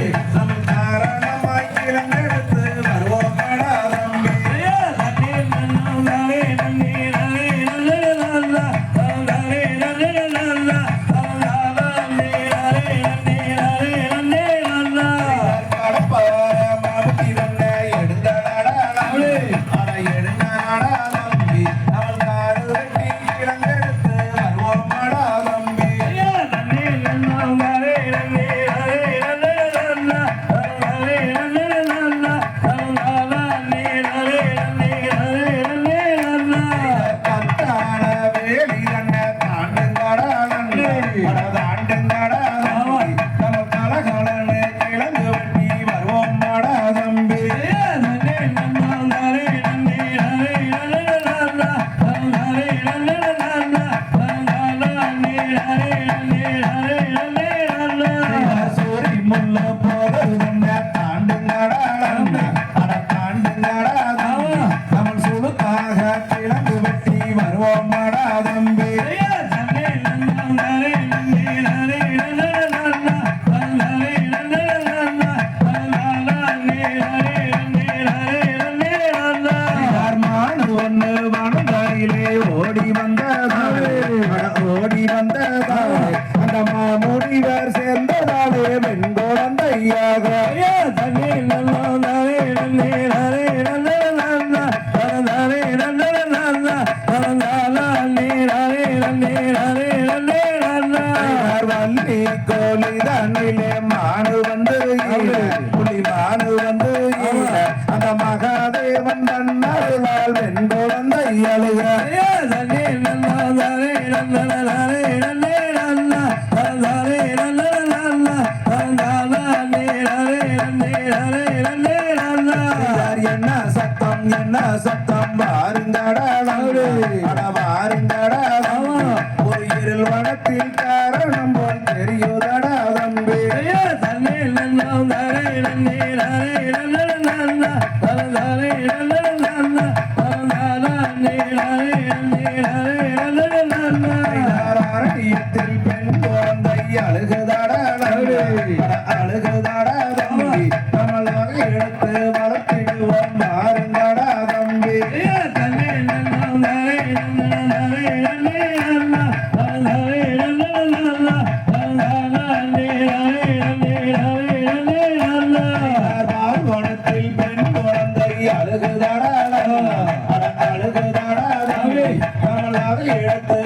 Okay. தம்பி. தன்னிலே ஓடி வந்ததாலே ஓடி வந்ததாலே அந்த மாமுனிவர் சேர்ந்ததாலே பெண் குழந்தையாக மானு வந்து புலி மானு வந்து அந்த மகாதேவன் தன்னருளால் என்ன சத்தம் என்ன சத்தம் வாருங்கடா அட ஒரு இருள் வனத்தில் காரணம் போல் தெரியுதடா அழுகுதடா தம்பி. அட தம்பி நம்ம எடுத்து வளர்த்திடுவோம் வாருங்கடா தம்பி. வாழ்வனத்தில் பெண் குழந்தை. அழுகுதடா அட தம்பி. நம்மளாக எடுத்து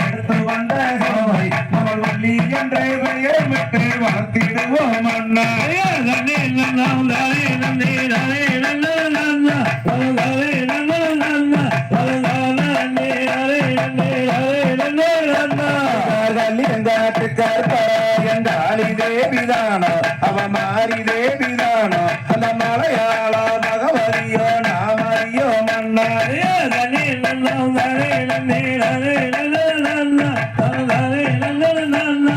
எடுத்து வந்த கோழி அட வள்ளி என்ற பெயர் விட்டு வளர்த்திடுவோம் அண்ணா எங்காட்டு கற்பர எங்காளி தேவிதானோ அவ மாறி தேவிதானோ அந்த மலையாள பகவதியோ நாமரியோ மன்னா தன்னே நன்னம் தானே நன்னே நானே நன்னே நானா தானே நன்னே நானா